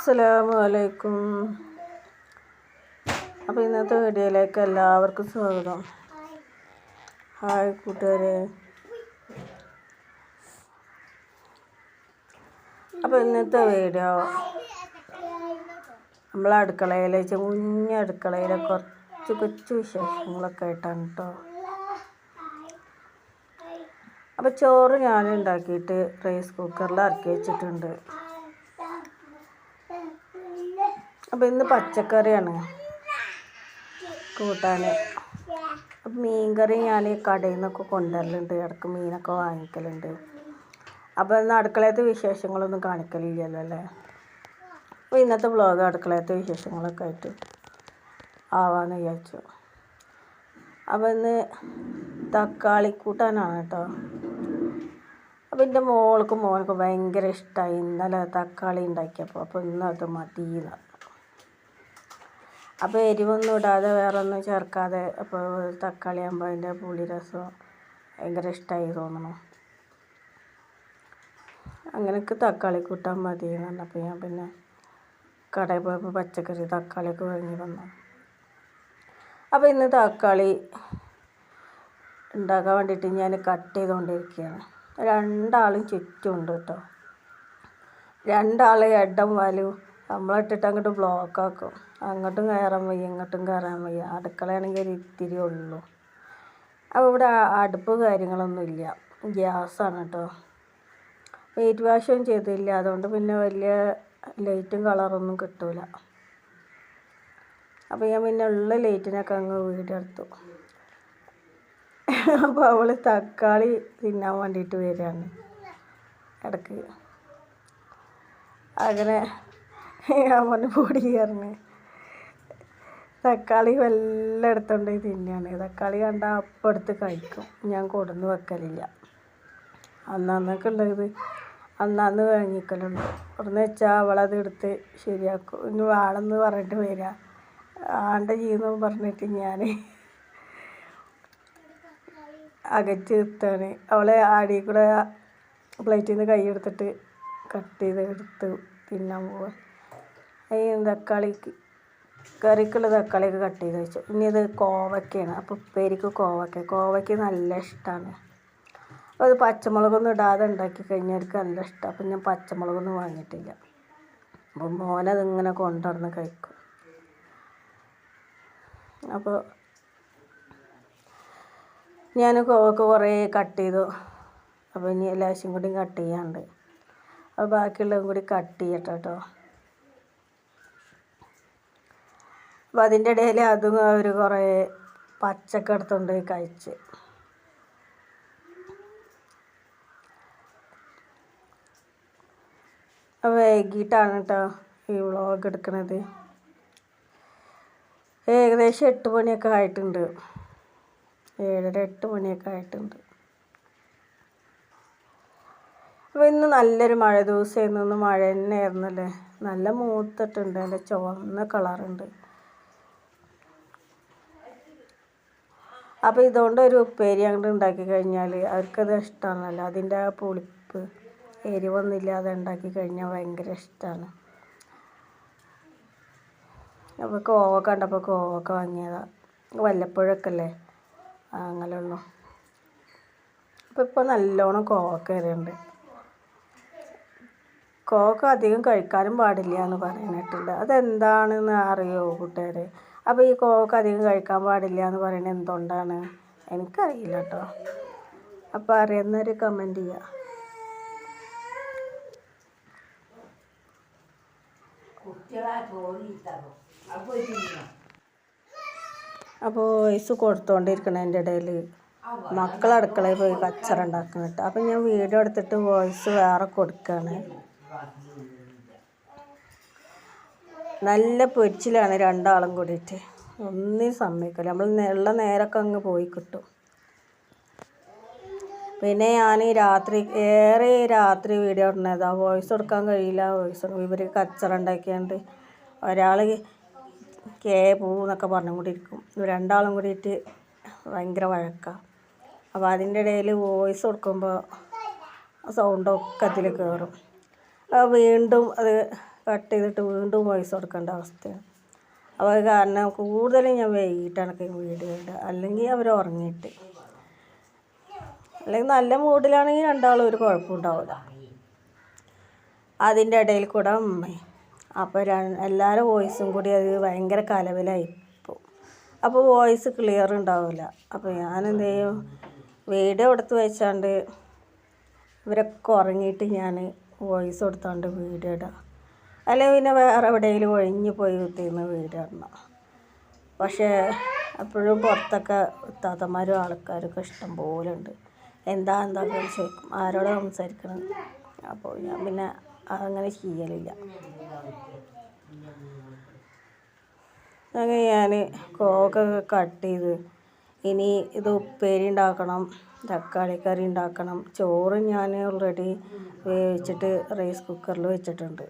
അസ്സലാമു അലൈക്കും അപ്പോൾ ഇന്നത്തെ വീഡിയോയിലേക്ക് എല്ലാവർക്കും സ്വാഗതം. ഹായ് കൂട്ടുകാരെ. അപ്പോൾ ഇന്നത്തെ വീഡിയോ നമ്മൾ അടുക്കളയിലെ കുഞ്ഞ അടുക്കളയിലെ കുറച്ച് കൊച്ചു വിശേഷങ്ങളൊക്കെ ആയിട്ടാണ് കേട്ടോ അപ്പോൾ ചോറ് ഞാൻ ഉണ്ടാക്കിയിട്ട് റൈസ് കുക്കറിൽ ഇറക്കി വെച്ചിട്ടുണ്ട്. അപ്പോൾ ഇന്ന് പച്ചക്കറിയാണ്. കൂട്ടാൻ മീൻകറി ഞാൻ കടയിൽ നിന്നൊക്കെ കൊണ്ടുവരലുണ്ട്. ഇടയ്ക്ക് മീനൊക്കെ വാങ്ങിക്കലുണ്ട്. അപ്പോൾ ഇന്ന് അടുക്കളയത്തെ വിശേഷങ്ങളൊന്നും കാണിക്കലില്ലല്ലോ അല്ലേ? അപ്പോൾ ഇന്നത്തെ വ്ളോഗ് അടുക്കളയത്തെ വിശേഷങ്ങളൊക്കെ ആയിട്ട് ആവാന്ന് വിചാരിച്ചു. അപ്പോൾ ഇന്ന് തക്കാളി കൂട്ടാനാണ് കേട്ടോ. അപ്പോൾ എന്റെ മോൾക്കും മോൾക്ക് ഭയങ്കര ഇഷ്ടമായി ഇന്നലെ തക്കാളി ഉണ്ടാക്കിയപ്പോൾ അപ്പോൾ ഇന്നത് മതി മതിയെന്ന് അപ്പോൾ എരിവൊന്നും ഇടാതെ വേറെ ഒന്നും ചേർക്കാതെ അപ്പോൾ തക്കാളി ആകുമ്പോൾ അതിന്റെ പുളി രസം ഭയങ്കര ഇഷ്ടമായി തോന്നണം. അങ്ങനെയൊക്കെ തക്കാളി കൂട്ടാൻ മതി എന്ന് പറഞ്ഞപ്പോൾ ഞാൻ പിന്നെ കടയിൽ പോയപ്പോൾ പച്ചക്കറി തക്കാളിയൊക്കെ വാങ്ങി വന്നു. അപ്പോൾ ഇന്ന് തക്കാളി ഉണ്ടാക്കാൻ വേണ്ടിയിട്ട് ഞാൻ കട്ട് ചെയ്തുകൊണ്ടിരിക്കുകയാണ് രണ്ടാളും ചുറ്റുമുണ്ട് കേട്ടോ. രണ്ടാൾ ഇടം വലും നമ്മളിട്ടിട്ട് അങ്ങോട്ട് ബ്ലോക്കാക്കും. അങ്ങോട്ടും കയറാൻ വയ്യ ഇങ്ങോട്ടും കയറാൻ വയ്യ. അടുക്കളയാണെങ്കിൽ ഒരു ഇത്തിരി ഉള്ളൂ. അപ്പോൾ ഇവിടെ അടുപ്പ് കാര്യങ്ങളൊന്നുമില്ല ഗ്യാസാണ് കേട്ടോ. വെയിറ്റ് വാഷും ചെയ്തില്ല. അതുകൊണ്ട് പിന്നെ വലിയ ലൈറ്റും കളറൊന്നും കിട്ടൂല. അപ്പോൾ ഞാൻ പിന്നെ ഉള്ള ലൈറ്റിനൊക്കെ അങ്ങ് വീടെടുത്തു. അപ്പോൾ അവൾ തക്കാളി തിന്നാൻ വേണ്ടിയിട്ട് വരികയാണ്. ഇടയ്ക്ക്. അങ്ങനെ ഞാൻ പൊടി കയറിന് തക്കാളി വല്ല എടുത്തോണ്ട് തിന്നാണ് തക്കാളി കണ്ട അപ്പം എടുത്ത് കഴിക്കും. ഞാൻ കൊടുന്ന് വെക്കലില്ല. അന്നന്നൊക്കെ ഉള്ളത്. അന്നന്ന് വാങ്ങിക്കലുണ്ട് അവിടുന്ന് വെച്ചാൽ അവളത് എടുത്ത് ശരിയാക്കും. ഇനി വാളെന്ന് പറഞ്ഞിട്ട് വരിക ആണ്ട ചെയ്യുന്നു പറഞ്ഞിട്ട് ഞാൻ അകറ്റി നിർത്താണ് അവളെ ആടി കൂടെ പ്ലേറ്റിൽ നിന്ന് കൈ എടുത്തിട്ട് കട്ട് ചെയ്ത് എടുത്ത് തിന്നാൻ പോവാ. ഈ തക്കാളിക്ക് കറിക്കുള്ള തക്കാളിയൊക്കെ കട്ട് ചെയ്ത് വെച്ചു. ഇനി ഇത് കോവക്കയാണ് അപ്പോൾ ഉപ്പേരിക്ക് കോവക്ക കോവയ്ക്ക് നല്ല ഇഷ്ടമാണ് അപ്പോൾ അത് പച്ചമുളകൊന്നും ഇടാതെ ഉണ്ടാക്കി കഴിഞ്ഞവർക്ക് നല്ല ഇഷ്ടമാണ് അപ്പം ഞാൻ പച്ചമുളകൊന്നും വാങ്ങിയിട്ടില്ല. അപ്പോൾ മോനതിങ്ങനെ കൊണ്ടുവന്ന് കഴിക്കും. അപ്പോൾ ഞാൻ കോവക്ക കുറേ കട്ട് ചെയ്തു. അപ്പോൾ ഇനി എല്ലാവശ്യം കൂടി കട്ട് ചെയ്യാണ്ട് അപ്പോൾ ബാക്കിയുള്ളതും കൂടി കട്ട് ചെയ്യട്ടെ കേട്ടോ അപ്പോൾ അതിന്റെ ഇടയിൽ അതും അവർ കുറേ പച്ചക്ക എടുത്തുകൊണ്ട് കഴിച്ച്. വൈകിട്ടാണ് കേട്ടോ ഈ വ്ളോഗ് എടുക്കുന്നത് ഏകദേശം എട്ട് മണിയൊക്കെ ആയിട്ടുണ്ട്. ഏഴര എട്ട് മണിയൊക്കെ ആയിട്ടുണ്ട്. അപ്പോൾ ഇന്ന് നല്ലൊരു മഴ ദിവസമായിരുന്നു ഇന്ന് മഴ തന്നെയായിരുന്നല്ലേ? നല്ല മൂത്തിട്ടുണ്ട് നല്ല ചുവന്ന കളറുണ്ട്. അപ്പോൾ ഇതുകൊണ്ട് ഒരു ഉപ്പേരി അങ്ങോട്ട് ഉണ്ടാക്കി കഴിഞ്ഞാൽ അവർക്കത് ഇഷ്ടമാണല്ലോ അതിന്റെ ആ പുളിപ്പ് എരിവൊന്നുമില്ലാതെ ഉണ്ടാക്കി കഴിഞ്ഞാൽ ഭയങ്കര ഇഷ്ടമാണ് അപ്പോൾ കോവക്ക കണ്ടപ്പോൾ കോവക്ക വാങ്ങിയതാണ് വല്ലപ്പോഴൊക്കെ അല്ലേ അങ്ങനെയുള്ളൂ അപ്പോൾ ഇപ്പോൾ നല്ലോണം കോവക്ക വരുന്നുണ്ട് കോവക്ക അധികം കഴിക്കാനും പാടില്ല എന്ന് പറയുന്നിട്ടുണ്ട് അതെന്താണെന്ന് അറിയോ കൂട്ടുകാരെ? അപ്പോൾ ഈ കോവക്ക അധികം കഴിക്കാൻ പാടില്ല എന്ന് പറയുന്നത് എന്തുകൊണ്ടാണ്? എനിക്കറിയില്ല കേട്ടോ അപ്പോൾ അറിയുന്നവർ കമന്റ് ചെയ്യുക അപ്പോൾ വോയിസ് കൊടുത്തുകൊണ്ടിരിക്കണതിന്റെ ഇടയിൽ മക്കൾ അടുക്കളയിൽ പോയി കച്ചറ ഉണ്ടാക്കുന്നുണ്ട്. അപ്പം ഞാൻ വീഡിയോ എടുത്തിട്ട് വോയിസ് വേറെ കൊടുക്കുകയാണ് നല്ല പൊരിച്ചിലാണ് രണ്ടാളും കൂടിയിട്ട്. ഒന്നിനും സമ്മതിക്കില്ല നമ്മൾ ഉള്ള നേരമൊക്കെ അങ്ങ് പോയി കിട്ടും. പിന്നെ ഞാൻ രാത്രി ഏറെ രാത്രി വീഡിയോ ഇടുന്നത്. ആ വോയിസ് കൊടുക്കാൻ കഴിയില്ല. വോയിസ് ഇവർ കച്ചറ ഉണ്ടാക്കിയാണ്ട് ഒരാൾ കേ പൂന്നൊക്കെ പറഞ്ഞുകൊണ്ടിരിക്കും രണ്ടാളും കൂടിയിട്ട് ഭയങ്കര വഴക്കാണ് അപ്പോൾ അതിന്റെ ഇടയിൽ വോയിസ് കൊടുക്കുമ്പോൾ സൗണ്ടൊക്കെ അതിൽ കയറും വീണ്ടും അത് കട്ട് ചെയ്തിട്ട് വീണ്ടും വോയിസ് കൊടുക്കേണ്ട അവസ്ഥയാണ്. അപ്പോൾ അത് കാരണം കൂടുതലും ഞാൻ വൈകിട്ടാണ് വീട് ഇടുക അല്ലെങ്കിൽ അവർ ഉറങ്ങിയിട്ട്. അല്ലെങ്കിൽ നല്ല മൂഡിലാണെങ്കിൽ രണ്ടാളും ഒരു കുഴപ്പമുണ്ടാവില്ല അതിന്റെ ഇടയിൽ കൂടെ അമ്മ അപ്പോൾ എല്ലാവരും വോയിസും കൂടി അത് ഭയങ്കര കലവലായി പോകും അപ്പോൾ വോയിസ് ക്ലിയർ ഉണ്ടാവില്ല. അപ്പോൾ ഞാൻ എന്ത് ചെയ്യും? വീഡിയോ എടുത്ത് വെച്ചാണ്ട് ഇവരൊക്കെ ഉറങ്ങിയിട്ട് ഞാൻ വോയിസ് കൊടുത്താണ്ട് വീഡിയോ ഇടാം അല്ലെങ്കിൽ പിന്നെ വേറെ എവിടെയെങ്കിലും ഒഴിഞ്ഞു പോയി കുത്തിയിരുന്ന് വീഡിയോ ഇടണം പക്ഷേ അപ്പോഴും പുറത്തൊക്കെ താത്തമാരും ആൾക്കാരൊക്കെ ഇഷ്ടം പോലെ ഉണ്ട്. എന്താ എന്താ ചോദിക്കും. ആരോട് സംസാരിക്കണം അപ്പോൾ ഞാൻ പിന്നെ അങ്ങനെ ചെയ്യലില്ല അങ്ങനെ ഞാൻ കോക്കൊക്കെ കട്ട് ചെയ്ത് ഇനി ഇത് ഉപ്പേരി ഉണ്ടാക്കണം തക്കാളി കറി ഉണ്ടാക്കണം. ചോറ് ഞാൻ ഓൾറെഡി വേവിച്ചിട്ട് റൈസ് കുക്കറിൽ വെച്ചിട്ടുണ്ട്.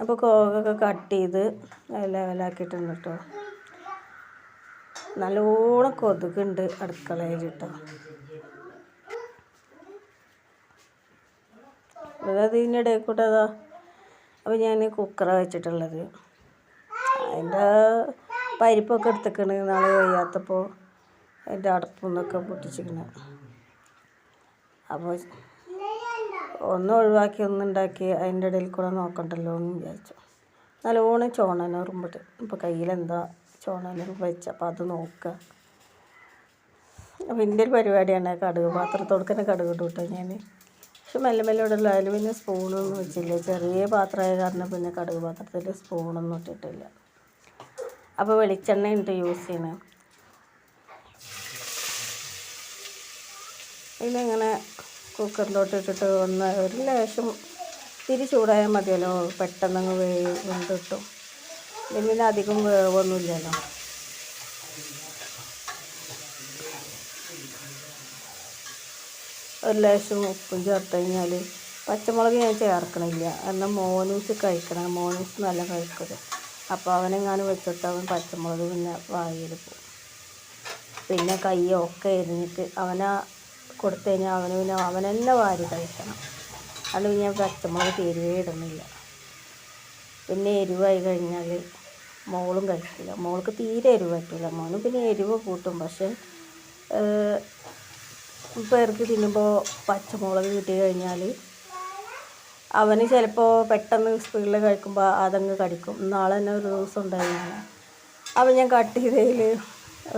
അപ്പോൾ കോകൊക്കെ കട്ട് ചെയ്ത് ലെവലാക്കിയിട്ടുണ്ട് കേട്ടോ. നല്ലോണം കൊതുകുണ്ട് അടുക്കളയിൽ കേട്ടോ. അത് ഇതിനിടയിൽ കൂടെ അതാ. അപ്പോൾ ഞാൻ കുക്കറ വെച്ചിട്ടുള്ളത്. അതിന്റെ പരിപ്പൊക്കെ എടുത്തേക്കണ് നാളെ വയ്യാത്തപ്പോൾ അതിന്റെ അടപ്പൊന്നൊക്കെ പൊട്ടിച്ചിക്കണ് അപ്പോൾ ഒന്ന് ഒഴിവാക്കി ഒന്നുണ്ടാക്കി അതിന്റെ ഇടയിൽ കൂടെ നോക്കണ്ടല്ലോ എന്ന് വിചാരിച്ചു. നല്ലോണം ചോണനുറുമ്പിട്ട് ഇപ്പോൾ കയ്യിലെന്താ ചോണനുറുമ്പ് വെച്ച അപ്പോൾ അത് നോക്കുക അപ്പോൾ എന്റെ ഒരു പരിപാടിയാണ് കടുക് പാത്രത്തോടക്കന്നെ കടുക് ഇട്ടു കേട്ടോ ഞാൻ പക്ഷെ മെല്ലെ മെല്ലെ ഇടല്ലോ അതിൽ പിന്നെ സ്പൂണൊന്നും വെച്ചില്ല. ചെറിയ പാത്രമായ കാരണം പിന്നെ കടുക് പാത്രത്തിൽ സ്പൂണൊന്നും ഇട്ടിട്ടില്ല. അപ്പോൾ വെളിച്ചെണ്ണ ഉണ്ട് യൂസ് ചെയ്യണേ. ഇതിലിങ്ങനെ കുക്കറിലോട്ട് ഇട്ടിട്ട് ഒന്ന് ഒരു ലേശം തിരി ചൂടായാൽ മതിയല്ലോ. പെട്ടെന്നങ്ങ് വേവ് വെന്ത് പിന്നെ അധികം വേവൊന്നുമില്ലല്ലോ. ഒരു ലേശം ഉപ്പും ചേർത്ത് കഴിഞ്ഞാൽ പച്ചമുളക് ഞാൻ ചേർക്കണില്ല. എന്നാൽ മോനൂസ് കഴിക്കണം. മോനൂസ് നല്ല കഴിക്കരുത് അപ്പോൾ അവനെങ്ങാനും വെച്ചിട്ട് അവൻ പച്ചമുളക് പിന്നെ വായിൽ പോകും പിന്നെ കയ്യൊക്കെ എരിഞ്ഞിട്ട് അവനാ കൊടുത്തു കഴിഞ്ഞാൽ അവന് പിന്നെ അവൻ തന്നെ വാരി കഴിക്കണം. അല്ലെങ്കിൽ ഞാൻ പച്ചമുളക് തീരുവേ ഇടുന്നില്ല. പിന്നെ എരിവായി കഴിഞ്ഞാൽ മോളും കഴിക്കില്ല. മോൾക്ക് തീരെ എരിവ് പറ്റില്ല മോനും പിന്നെ എരിവ് കൂട്ടും. പക്ഷേ പേർക്ക് തിന്നുമ്പോൾ പച്ചമുളക് കിട്ടി കഴിഞ്ഞാൽ അവന് ചിലപ്പോൾ പെട്ടെന്ന് സ്പീഡിൽ കഴിക്കുമ്പോൾ അതങ്ങ് കടിക്കും. നാളെ തന്നെ ഒരു ദിവസം ഉണ്ടായിരുന്നു അപ്പം ഞാൻ കട്ട് ചെയ്തതിൽ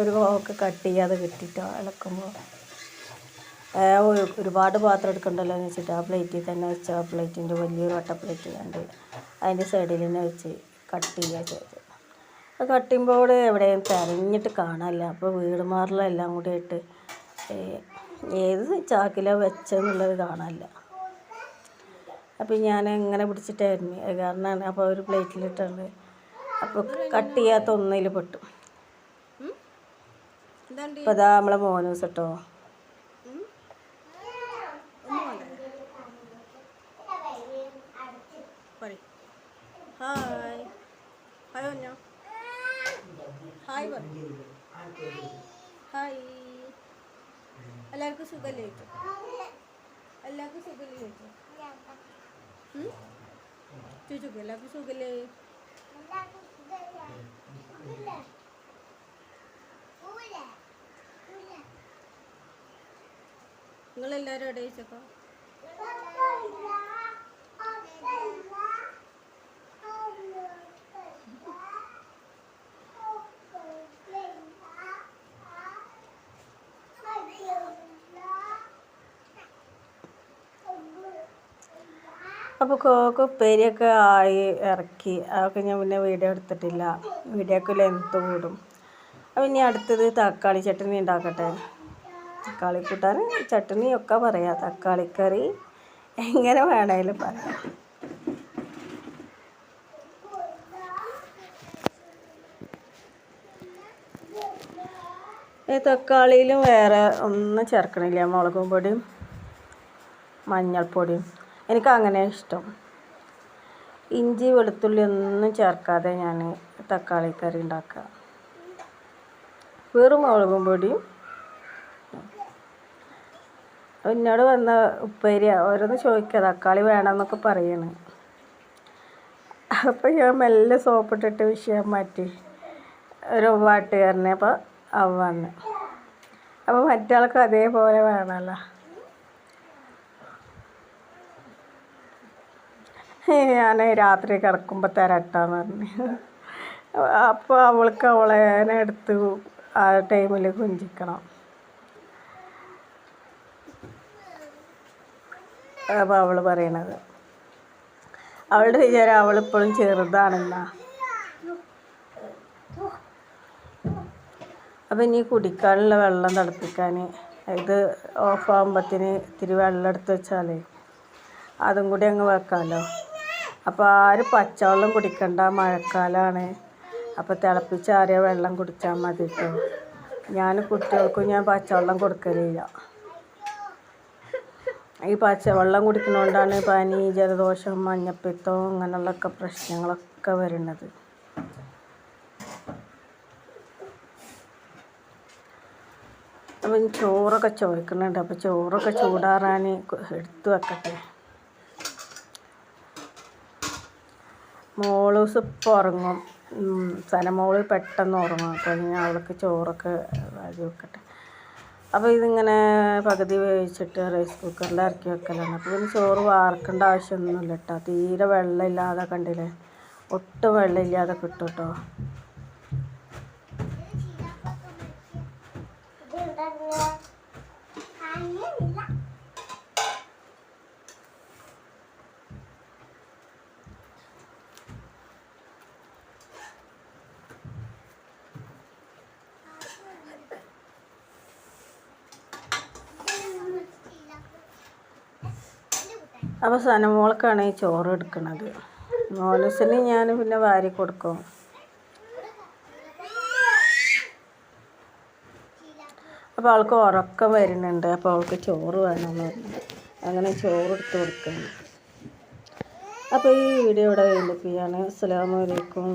ഒരു ഒക്കെ കട്ട് ചെയ്യാതെ കിട്ടിയിട്ടോ ഇളക്കുമ്പോൾ ഒരുപാട് പാത്രം എടുക്കണ്ടല്ലോ എന്ന് വെച്ചിട്ട് ആ പ്ലേറ്റിൽ തന്നെ വെച്ച് ആ പ്ലേറ്റിന്റെ വലിയൊരു വട്ട പ്ലേറ്റ് കണ്ട് അതിന്റെ സൈഡിൽ തന്നെ വെച്ച് കട്ട് ചെയ്യുക ചെയ്തത്. അത് കട്ട് ചെയ്യുമ്പോൾ എവിടെയും തിരഞ്ഞിട്ട് കാണാനില്ല. അപ്പോൾ വീട് എല്ലാം കൂടി ഇട്ട് ഏത് ചാക്കിലാണ് വെച്ചെന്നുള്ളത് കാണാനില്ല. അപ്പോൾ ഞാൻ എങ്ങനെ പിടിച്ചിട്ടായിരുന്നു. അത് കാരണമാണ് അപ്പോൾ ഒരു പ്ലേറ്റിലിട്ടുണ്ട് അപ്പോൾ കട്ട് ചെയ്യാത്ത ഒന്നിൽ പെട്ടു. അപ്പോൾ അതാ നമ്മളെ മോനൂസ് കേട്ടോ ഹായ് ഹായ് പറഞ്ഞോ ഹായ് പറഞ്ഞു ഹായ്. എല്ലാവർക്കും സുഖമല്ലേ എല്ലാവർക്കും സുഖമല്ലേ ചോദിച്ചു ചോദിച്ചു എല്ലാവർക്കും സുഖമല്ലേ നിങ്ങളെല്ലാവരും എവിടെ ചോദിച്ചോ അപ്പോൾ കോക്ക് ഉപ്പേരിയൊക്കെ ആയി ഇറക്കി. അതൊക്കെ ഞാൻ പിന്നെ വീഡിയോ എടുത്തിട്ടില്ല. വീഡിയോക്ക് ലെങ്ത്ത് കൂടും. അപ്പം ഇനി അടുത്തത് തക്കാളി ചട്ടണി ഉണ്ടാക്കട്ടെ. തക്കാളി കൂട്ടാൻ ചട്ടണി ഒക്കെ പറയാം. തക്കാളിക്കറി എങ്ങനെ വേണേലും പറയാം. ഈ തക്കാളിയിലും വേറെ ഒന്നും ചേർക്കണില്ല. മുളകും പൊടിയും മഞ്ഞൾപ്പൊടിയും. എനിക്ക് അങ്ങനെ ഇഷ്ടം. ഇഞ്ചി വെളുത്തുള്ളി ഒന്നും ചേർക്കാതെ ഞാൻ തക്കാളി കറി ഉണ്ടാക്കുക. വെറും മുളകും പൊടിയും. എന്നോട് വന്ന ഉപ്പേരി ഓരോന്ന് ചോദിക്കുക തക്കാളി വേണമെന്നൊക്കെ പറയണ്. അപ്പോൾ ഞാൻ മെല്ലെ സോപ്പിട്ടിട്ട് വിഷയം മാറ്റി. ഒരു വാട്ടുകാരനെ അപ്പോൾ അവ വന്ന്. അപ്പോൾ മറ്റാൾക്ക് അതേപോലെ വേണമല്ലോ. ഞാൻ രാത്രി കിടക്കുമ്പോൾ തരട്ടാന്ന് പറഞ്ഞു. അപ്പോൾ അവൾക്ക് അവളെ എടുത്ത് ആ ടൈമിൽ കുഞ്ചിക്കണം. അപ്പോൾ അവൾ പറയണത്. അവളുടെ വിചാരം അവളിപ്പോഴും ചെറുതാണെന്നാ. അപ്പം ഇനി കുടിക്കാനുള്ള വെള്ളം തിളപ്പിക്കാൻ ഇത് ഓഫാകുമ്പത്തിന് ഇത്തിരി വെള്ളം എടുത്ത് വെച്ചാലേ അതും കൂടി അങ്ങ് വെക്കാമല്ലോ അപ്പോൾ ആരും പച്ചവെള്ളം കുടിക്കണ്ട മഴക്കാലമാണ് അപ്പോൾ തിളപ്പിച്ചാറിയ വെള്ളം കുടിച്ചാൽ മതി കേട്ടോ ഞാൻ കുട്ടികൾക്കും ഞാൻ പച്ചവെള്ളം കൊടുക്കലില്ല. ഈ പച്ചവെള്ളം കുടിക്കുന്നതുകൊണ്ടാണ് പനി ജലദോഷം മഞ്ഞപ്പിത്തം അങ്ങനെയുള്ളൊക്കെ പ്രശ്നങ്ങളൊക്കെ വരുന്നത്. അപ്പം ചോറൊക്കെ ചോദിക്കുന്നുണ്ട്. അപ്പോൾ ചോറൊക്കെ ചൂടാറാൻ എടുത്തു വെക്കട്ടെ. മോൾ ഇപ്പോൾ ഉറങ്ങും സനമോൾ പെട്ടെന്ന് ഉറങ്ങും അപ്പോൾ ഞാൻ അവൾക്ക് ചോറൊക്കെ വാരി വെക്കട്ടെ. അപ്പോൾ ഇതിങ്ങനെ പകുതി വേവിച്ചിട്ട് റൈസ് കുക്കറിൽ ഇറക്കി വെക്കലാണ്. അപ്പോൾ ഇതിന് ചോറ് വാർക്കേണ്ട ആവശ്യമൊന്നുമില്ല കേട്ടോ തീരെ വെള്ളമില്ലാതെ കണ്ടില്ലേ? ഒട്ടും വെള്ളമില്ലാതെ കിട്ടും കേട്ടോ അപ്പോൾ മോൾക്കാണ് ഈ ചോറ് എടുക്കുന്നത് മോനസിന് ഞാൻ പിന്നെ വാരി കൊടുക്കും. അപ്പോൾ അവൾക്ക് ഉറക്കം വരുന്നുണ്ട്. അപ്പോൾ അവൾക്ക് ചോറ് പറഞ്ഞു. അങ്ങനെ ചോറ് എടുത്ത് കൊടുക്കുന്നു അപ്പോൾ ഈ വീഡിയോ ഇവിടെ വൈൻഡപ്പ് ചെയ്യാണ് അസ്സാമലൈക്കും